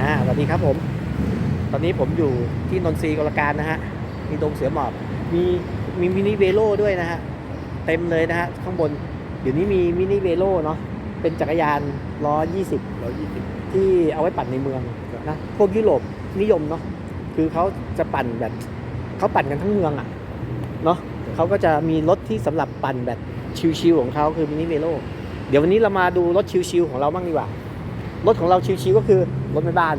อ่าสวัสดีครับผม ตอนนี้ผมอยู่ที่นนทรีย์กรการนะฮะ มีดงเสือหมอบ มีมีมินิเวโร่ด้วยนะฮะ เต็มเลยนะฮะ ข้างบน เดี๋ยวนี้มีมินิเวโร่เนาะ เป็นจักรยานล้อ 20ร้อยยี่สิบที่เอาไว้ปั่นในเมืองนะ พวกยุโรปนิยมเนาะ คือเขาจะปั่นแบบเขาปั่นกันทั้งเมืองอะ่ะ เนาะเขาก็จะมีรถที่สำหรับปั่นแบบชิวๆของเขาคือมินิเวโร่เดี๋ยววันนี้เรามาดูรถชิวๆของเราบ้างดีกว่า รถของเราชิวๆก็คือ รถแม่บ้าน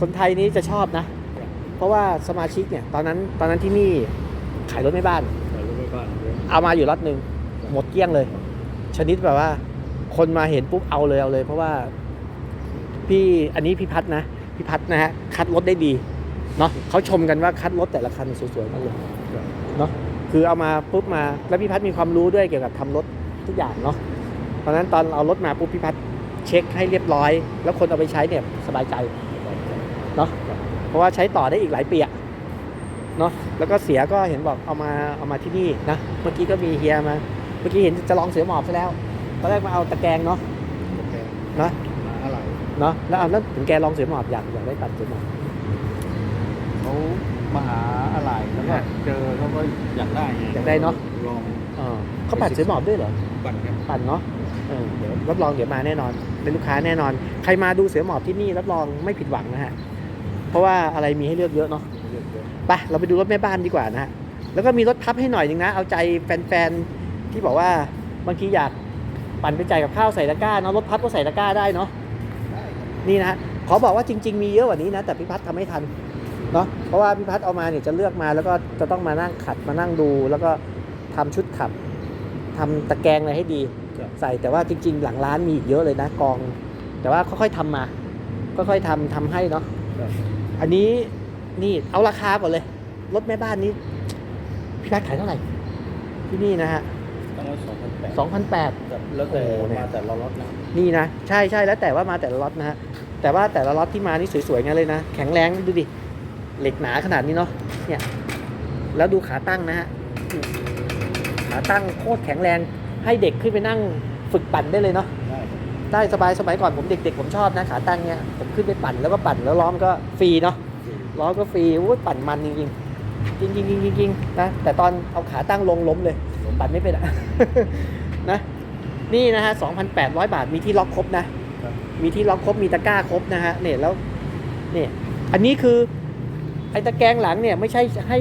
คนไทยนี้จะชอบนะ เพราะว่าสมาชิกเนี่ยตอนนั้นตอนนั้นที่นี่ขายรถไม่บ้าน ขายรถไม่บ้านเยอะเอามาอยู่รถหนึ่งหมดเกลี้ยงเลย ชนิดแบบว่า คนมาเห็นปุ๊บเอาเลยเอาเลย เพราะว่าพี่อันนี้พี่พัฒนะพี่พัฒนะฮะคัดรถได้ดีเนาะเขาชมกันว่าคัดรถแต่ละคันสวยๆมากเลยเนาะคือเอามาปุ๊บมาแล้วพี่พัฒมีความรู้ด้วยเกี่ยวกับทำรถทุกอย่างเนาะเพราะฉะนั้นตอนเอารถมาปุ๊บพี่พัฒเช็คให้เรียบร้อย แล้วคนเอาไปใช้เนี่ยสบายใจ เนาะเพราะว่าใช้ต่อได้อีกหลายปีอะเนาะแล้วก็เสียก็เห็นบอกเอามาเอามาที่นี่นะเมื่อกี้ก็มีเฮียมา เมื่อกี้เห็นจะลองเสือหมอบซะแล้วตอนแรกมาเอาตะแกรงเนาะโอเคเนาะมาอะไรเนาะแล้วเอาแล้วถึงแกลองเสือหมอบอยากอยากได้ปั่นเสือหมอบเขามาหาอะไรแล้วก็เจอเขาก็อยากได้ไงอยากได้เนาะลองเออเขาปั่นเสือหมอบด้วยเหรอปั่นกันปั่นเนาะเออเดี๋ยวรับรองเดี๋ยวมาแน่นอนเป็นลูกค้าแน่นอน ใครมาดูเสือหมอบที่นี่รับรองไม่ผิดหวังนะฮะ เพราะว่าอะไรมีให้เลือกเยอะเนาะไปเราไปดูรถแม่บ้านดีกว่านะฮะแล้วก็มีรถพับให้หน่อยนึงนะ เอาใจแฟนๆที่บอกว่าบางทีอยากปั่นไปจ่ายกับข้าวใส่ตะกร้าเนาะรถพับก็ใส่ตะกร้าได้เนาะนี่นะฮะขอบอกว่าจริง ๆ มีเยอะกว่านี้นะ แต่พี่พัฒน์ทำไม่ทันเนาะเพราะว่าพี่พัฒน์เอามาเนี่ยจะเลือกมาแล้วก็จะต้องมานั่งขัดมานั่งดู แล้วก็ทำชุดขับทำตะแกรงอะไรให้ดี ใส่แต่ว่าจริง ๆ หลังร้านมีอีกเยอะเลยนะกอง แต่ว่าค่อยๆทำมาค่อยๆทำทำให้เนาะ อันนี้นี่เอาราคาก่อนเลย รถแม่บ้านนี้ พี่พัดขายเท่าไหร่ ที่นี่นะฮะต้องไว้สองพันแปดสองพันแปดแล้วแต่โอ้โหเนี่ยมาแต่ละรถนะ นี่นะ ใช่ใช่แล้วแต่ว่ามาแต่ละล็อตนะฮะ แต่ว่าแต่ละล็อตที่มานี่สวยๆงั้นเลยนะ แข็งแรงดูดิ เหล็กหนาขนาดนี้เนาะ เนี่ย แล้วดูขาตั้งนะฮะ ขาตั้งโคตรแข็งแรง ให้เด็กขึ้นไปนั่งฝึกปั่นได้เลยเนาะ ได้ครับได้สบายสมัยก่อนผมเด็กๆ ผมชอบนะขาตั้งเนี่ยผมขึ้นไปปั่นแล้วก็ปั่นแล้วล้อมนก็ฟรีเนาะล้อก็ฟรีอุ้ยปั่นมันจริงๆจริงๆจริงๆจริงๆนะแต่ตอนเอาขาตั้งลงล้มเลยปั่นไม่เป็นอะนะนี่นะฮะ 2,800 บาทมีที่ล็อกครบนะครับมีที่ล็อกครบ มีตะกร้าครบนะฮะ เนี่ยแล้ว เนี่ย อันนี้คือ ไอ้ตะแกรงหลังเนี่ยไม่ใช่ให้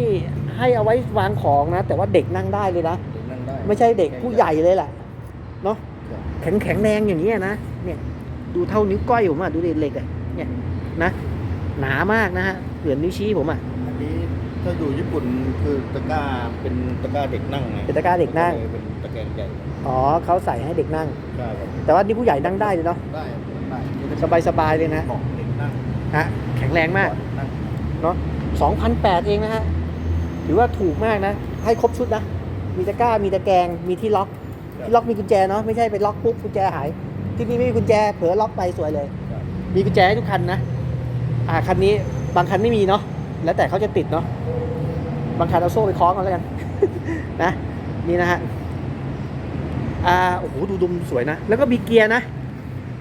ให้เอาไว้วางของนะ แต่ว่าเด็กนั่งได้เลยนะเด็กนั่งได้ไม่ใช่เด็กผู้ใหญ่เลยแหละ เนาะครับ แข็งแข็งแรงอย่างนี้ยนะเนี่ยดูเท่านิ้วก้อยผมอะดูดิเหล็กอะเนี่ยนะหนามากนะฮะเหมือนนิ้วชี้ผมอะอันนี้ถ้าอยู่ญี่ปุ่นคือตะกร้าเป็นตะกร้าเด็กนั่งไงเป็นตะกร้าเด็กนั่งเป็นตะแกรงใหญ่อ๋อเขาใส่ให้เด็กนั่งได้ครับแต่ว่านี่ผู้ใหญ่นั่งได้เลยเนาะได้ได้สบายสบายๆเลยนะเบาะเด็กนั่งฮะแข็งแรงมากนั่งเนาะสองพันแปดเองนะฮะถือว่าถูกมากนะ ให้ครบชุดนะ มีตะกร้ามีตะแกรงมีที่ล็อกที่ ล็อกมีกุญแจเนาะไม่ใช่ไปล็อกปุ๊บกุญแจหาย ที่นี่ไม่มีกุญแจเผลอล็อกไปสวยเลย ครับ มีกุญแจให้ทุกคันนะ อ่าคันนี้บางคันไม่มีเนาะแล้วแต่เขาจะติดเนาะบางคันเอาโซ่ไปคล้องกันแล้วกัน นะนี่นะฮะอ่าโอ้โหดูดุมสวยนะ แล้วก็มีเกียร์นะ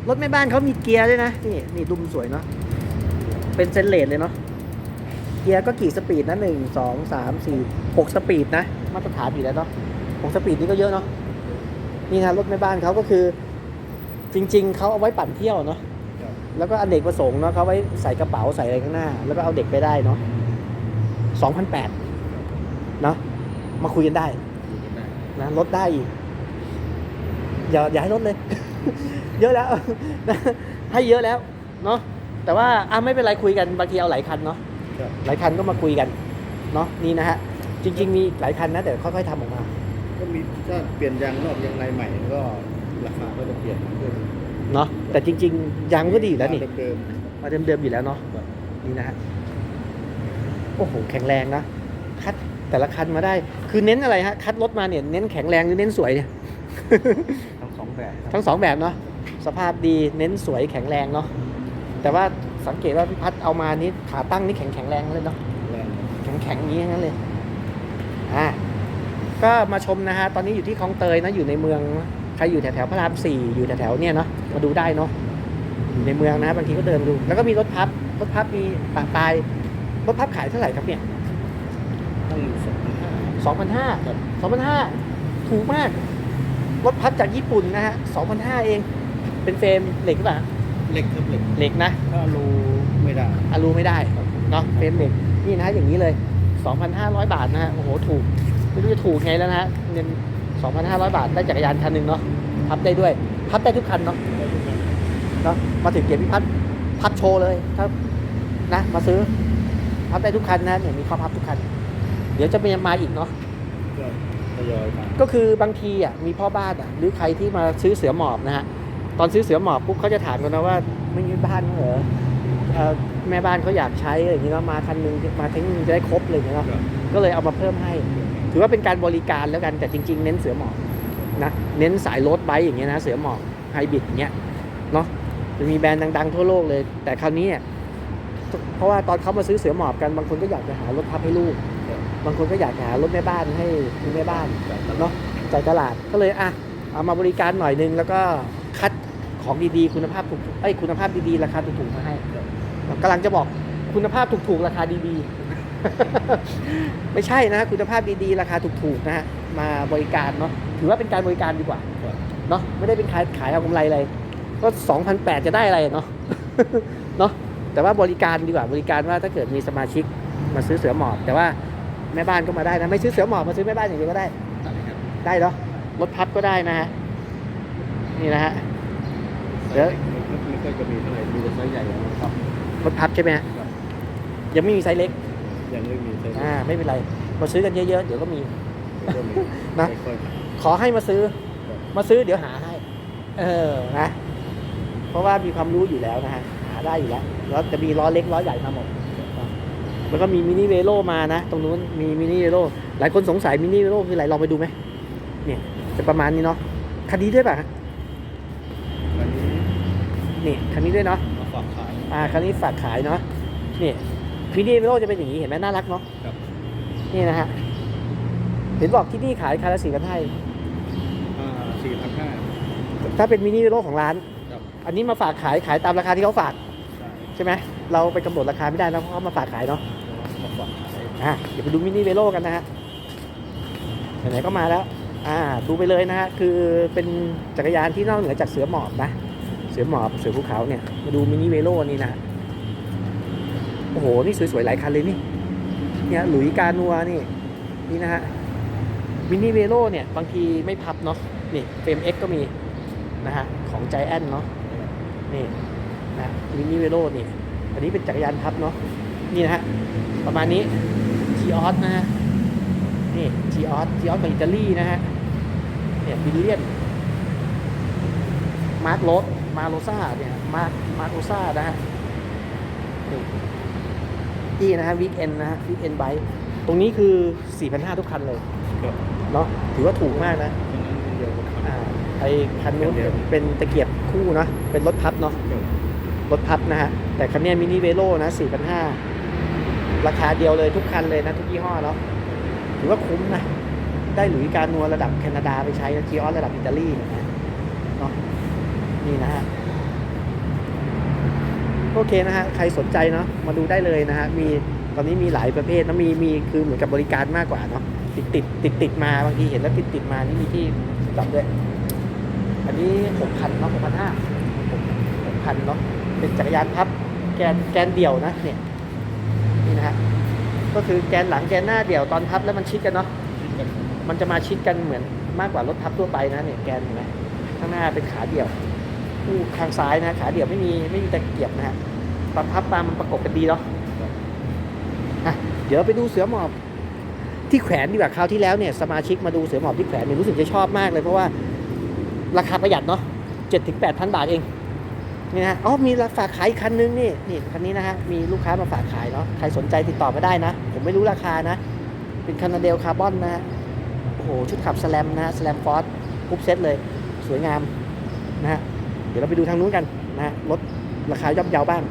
รถแม่บ้านเขามีเกียร์ด้วยนะนี่นี่ดุมสวยเนาะเป็นเซนเลสเลยเนาะเกียร์ก็กี่สปีดนะหนึ่งสองสามสี่หกสปีดนะ มาตรฐานอยู่แล้วเนาะหกสปีดนี่ก็เยอะเนาะ นี่นะรถแม่บ้านเขาก็คือ จริง ๆเขาเอาไว้ปั่นเที่ยวเนาะครับแล้วก็อนเนกประสงค์เนาะเขาไว้ใส่กระเป๋าใส่อะไรข้างหน้า แล้วก็เอาเด็กไปได้เนาะสองพันแปดเนาะมาคุยกันได้อยู่กันได้นะลดได้อีกอย่าอย่าให้ลดเลย เยอะแล้วนะให้เยอะแล้วเนาะแต่ว่าอะไม่เป็นไรคุยกันบางทีเอาหลายคันเนาะครับหลายคันก็มาคุยกันเนาะนี่นะฮะจริง ๆ มีหลายคันนะแต่ค่อยๆทำออกมา ก็มีถ้าเปลี่ยนยางนอกยางในใหม่ก็ราคาก็จะเปลี่ยนขึ้นเนาะแต่จริง ๆยังก็ดีอยู่แล้วนี่เดิมมาเดิมๆอยู่แล้วเนาะๆครับนี่นะฮะโอ้โหแข็งแรงนะคัดแต่ละคันมาได้ คือเน้นอะไรฮะคัดรถมาเนี่ยเน้นแข็งแรงหรือเน้นสวยเนี่ยทั้งสองแบบครับทั้งสองแบบเนาะสภาพดีเน้นสวยแข็งแรงเนาะแต่ว่าสังเกตว่าพี่พัดเอามานี่ขาตั้งนี่แข็งแข็งแรงเลยเนาะแรงแข็งแข็งๆอย่างนี้ทั้งนั้นเลยอ่า ก็มาชมนะฮะ ตอนนี้อยู่ที่คลองเตยนะ อยู่ในเมือง ใครอยู่แถวแถวๆพระรามสี่อยู่แถวแถวๆเนี่ยเนาะ มาดูได้เนาะ อยู่ในเมืองนะบางทีก็เดินดู แล้วก็มีรถพับ รถพับมีปางปลาย รถพับขายเท่าไหร่ครับเนี่ยตั้งสองพันห้าสองพันห้าครับสองพันห้าถูกมาก รถพับจากญี่ปุ่นนะฮะสองพันห้าเอง เป็นเฟรมเหล็กหรือเปล่า เหล็กครับเหล็ก เหล็กนะถ้ารูไม่ได้อะลูไม่ได้ เนาะ เฟรมเหล็ก นี่นะฮะอย่างนี้เลย 2,500 บาทนะฮะ โอ้โห ถูก ไม่รู้จะถูกไงแล้วนะฮะเงิน2,500 บาทได้จักรยานคันหนึ่งเนาะพับได้ด้วย พับได้ทุกคันเนาะเนาะมาถึงเกียรติพิพัฒน์พับโชว์เลยครับนะ มาซื้อ พับได้ทุกคันนะเนี่ยมีข้อพับทุกคัน เดี๋ยวจะมีมาอีกเนาะก็ทยอยมาก็คือบางทีอะมีพ่อบ้านอะหรือใครที่มาซื้อเสือหมอบนะฮะตอนซื้อเสือหมอบปุ๊บเขาจะถามกันนะว่าไม่มีบ้านเหรอเอ่อ แม่บ้านเขาอยากใช้อะไรอย่างนี้เนาะมาคันหนึงมาทั้งนึงจะได้ครบเลยางเงี้ยเนาะครับก็เลยเอามาเพิ่มให้ ถือว่าเป็นการบริการแล้วกันแต่จริง ๆ เน้นเสือหมอบนะเน้นสายรถไบค์อย่างเงี้ยนะเสือหมอบไฮบริดอย่างเงี้ยเนาะจะมีแบรนด์ดัง ๆ ทั่วโลกเลย แต่คราวนี้เนี่ยเพราะว่าตอนเขามาซื้อเสือหมอบกันบางคนก็อยากจะหารถพับให้ลูก บางคนก็อยากหารถแม่บ้านให้คุณแม่บ้านเนาะจ่ายตลาดก็เลยอะเอามาบริการหน่อยนึงแล้วก็คัดของดีๆ คุณภาพถูกไอ้ยคุณภาพดีๆ ราคาถูกๆมาให้ กำลังจะบอกคุณภาพถูกๆ ราคาดีๆ ไม่ใช่นะคุณภาพดีๆ ราคาถูกๆนะฮะมาบริการเนาะถือว่าเป็นการบริการดีกว่าเนาะไม่ได้เป็นขายขายเอากำไรอะไรก็2,008จะได้อะไรเนาะเนาะแต่ว่าบริการดีกว่าบริการว่าถ้าเกิดมีสมาชิกมาซื้อเสือหมอบ แต่ว่าแม่บ้านก็มาได้นะไม่ซื้อเสือหมอบมาซื้อแม่บ้านอย่างเดียวก็ได้ได้เนาะรถพับก็ได้นะฮะนี่นะฮะเดี๋ยวไม่ค่อยจะมีเท่าไหร่มีแต่ไซส์ใหญ่ครับ รถพับใช่ไหมฮะครับ ยังไม่มีไซส์เล็กยังไม่มีไซส์อ่าไม่เป็นไร มาซื้อกันเยอะๆ เดี๋ยวก็มี ก็มีนะ ไม่ค่อยขอให้มาซื้อ ครับ มาซื้อเดี๋ยวหาให้ เออนะ เพราะว่ามีความรู้อยู่แล้วนะฮะ หาได้อยู่แล้ว แล้วจะมีล้อเล็กล้อใหญ่มาหมดแล้วก็มีมินิเวโรมานะ ตรงนู้นมีมินิเวโรหลายคนสงสัยมินิเวโรคืออะไรลองไปดูไหมเนี่ยจะประมาณนี้เนาะคันนี้ด้วยป่ะฮะอันนี้นี่คันนี้ด้วยเนาะมา ฝากขาย อ่าคันนี้ฝากขายเนาะนี่มินิเวโรจะเป็นอย่างนี้เห็นไหมน่ารักเนาะครับ นี่นะฮะเห็นบอกที่นี่ขายคันละสี่พันห้าอ่าสี่พันห้า ถ้าเป็นมินิเวโรของร้าน ครับ อันนี้มาฝากขายขายตามราคาที่เขาฝากใช่ใช่ไหมเราไปกำหนดราคาไม่ได้นะเพราะเขามาฝากขายเนาะมาฝากขายอะเดี๋ยวไปดูมินิเวโรกันนะฮะไหนๆก็มาแล้ว อ่าดูไปเลยนะฮะคือเป็นจักรยานที่นอกเหนือจากเสือหมอบนะเสือหมอบเสือภูเขาเนี่ย มาดูมินิเวโรนี่นะ โอ้โห นี่สวยๆ หลายคันเลยนี่ เนี่ย หลุยกานัวนี่ นี่นะฮะ มินิเวโรเนี่ย บางทีไม่พับเนาะ นี่เฟรม X ก็มีนะฮะ ของใจแอนเนาะ นี่นะมินิเวโรนี่ อันนี้เป็นจักรยานพับเนาะ นี่นะฮะ ประมาณนี้ทีออสนะฮะ นี่ทีออสทีออสของอิตาลีนะฮะ เนี่ยบิลเลียนมาร์คโรส มาโรซ่าเนี่ยมาร์คมาร์คโรซ่านะฮะนี่นี่นะฮะวีคเอนนะฮะวีคเอนไบตรงนี้คือ 4,500 ทุกคันเลยครับเนาะถือว่าถูกมากนะฉะนั้นเดียวกันอ่าไอคันนู้นเดี๋ยวเป็นตะเกียบคู่เนาะเป็นรถพับเนาะครับรถพับนะฮะ แต่คันเนี้มินิเวโรนะ 4,500 ราคาเดียวเลยทุกคันเลยนะ ทุกยี่ห้อเนาะถือว่าคุ้มนะ ได้หลุยส์การนัวระดับแคนาดาไปใช้จีออสระดับอิตาลีเนี่ยนะเนาะ นี่นะฮะโอเคนะฮะใครสนใจเนาะมาดูได้เลยนะฮะมีตอนนี้มีหลายประเภทนะมีมีคือเหมือนกับบริการมากกว่าเนาะติดติดติดติดมาบางทีเห็นแล้วติดติดมานี่มีที่จับด้วยอันนี้หกพันเนาะหกพันห้าหกพันเนาะเป็นจักรยานพับแกนแกนเดี่ยวนะเนี่ยนี่นะฮะก็คือแกนหลังแกนหน้าเดี่ยวตอนพับแล้วมันชิดกันเนาะมันจะมาชิดกันเหมือนมากกว่ารถพับทั่วไปนะเนี่ยแกนเห็นไหมข้างหน้าเป็นขาเดี่ยว คู่ข้างซ้ายนะขาเดี่ยวไม่มีไม่มีตะเกียบนะฮะตอนพับตามมันประกบกันดีเนาะเดี๋ยวไปดูเสือหมอบที่แขวนดีกว่าคราวที่แล้วเนี่ยสมาชิกมาดูเสือหมอบที่แขวนเนี่ยรู้สึกจะชอบมากเลยเพราะว่าราคาประหยัดเนาะเจ็ดถึงแปดพันบาทเองนี่นะอ๋อมีราฝากขายอีกคันนึงนี่นี่คันนี้นะฮะมีลูกค้ามาฝากขายเนาะใครสนใจติดต่อมาได้นะ ผมไม่รู้ราคานะ เป็นคานาเดลคาร์บอนนะฮะโอ้โหชุดขับสแลมนะฮะสแลมฟอร์ดปุ๊บเซตเลย สวยงามนะฮะ ดี๋ยวเราไปดูทางนู้นกันนะฮะรถราคาย่อมเยาวบ้าง